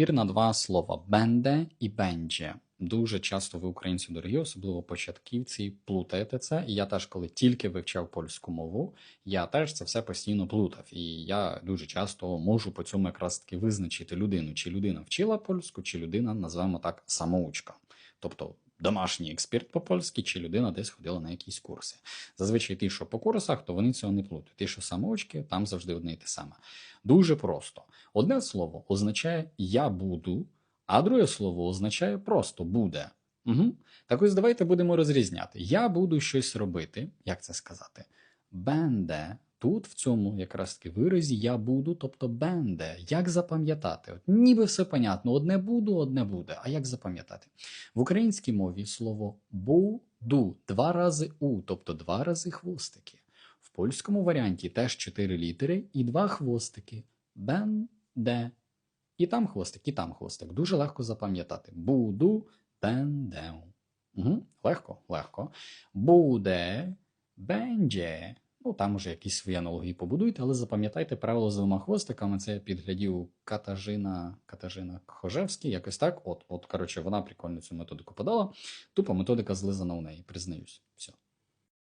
Збір на два слова бенде і бендже. Дуже часто ви, українці дорогі, особливо початківці, плутаєте це. І я теж, коли тільки вивчав польську мову, я теж це все постійно плутав. І я дуже часто можу по цьому якраз таки визначити людину, чи людина вчила польську, чи людина, називаємо так, самоучка. Тобто домашній експерт по польськи, чи людина десь ходила на якісь курси. Зазвичай ті, що по курсах, то вони цього не плутають. Ті, що самоучки, там завжди одне і те саме. Дуже просто. Одне слово означає я буду, а друге слово означає просто буде. Угу. Так ось давайте будемо розрізняти. Я буду щось робити. Як це сказати? Бенде. Тут, в цьому якраз таки виразі я буду, тобто бенде. Як запам'ятати? От ніби все понятно. Одне буду, одне буде. А як запам'ятати? В українській мові слово буду два рази у, тобто два рази хвостики. В польському варіанті теж чотири літери і два хвостики. Бен-де. І там хвостик, і там хвостик. Дуже легко запам'ятати. Буду, бендеу. Угу. Легко, легко. Буде, бендже. Ну, там уже якісь свої аналогії побудуйте, але запам'ятайте правило з двома хвостиками. Це підглядів Катажина, Катажина Хожевський, якось так. От, от, коротше, вона прикольно цю методику подала. Тупо методика злизана у неї, признаюсь. Все.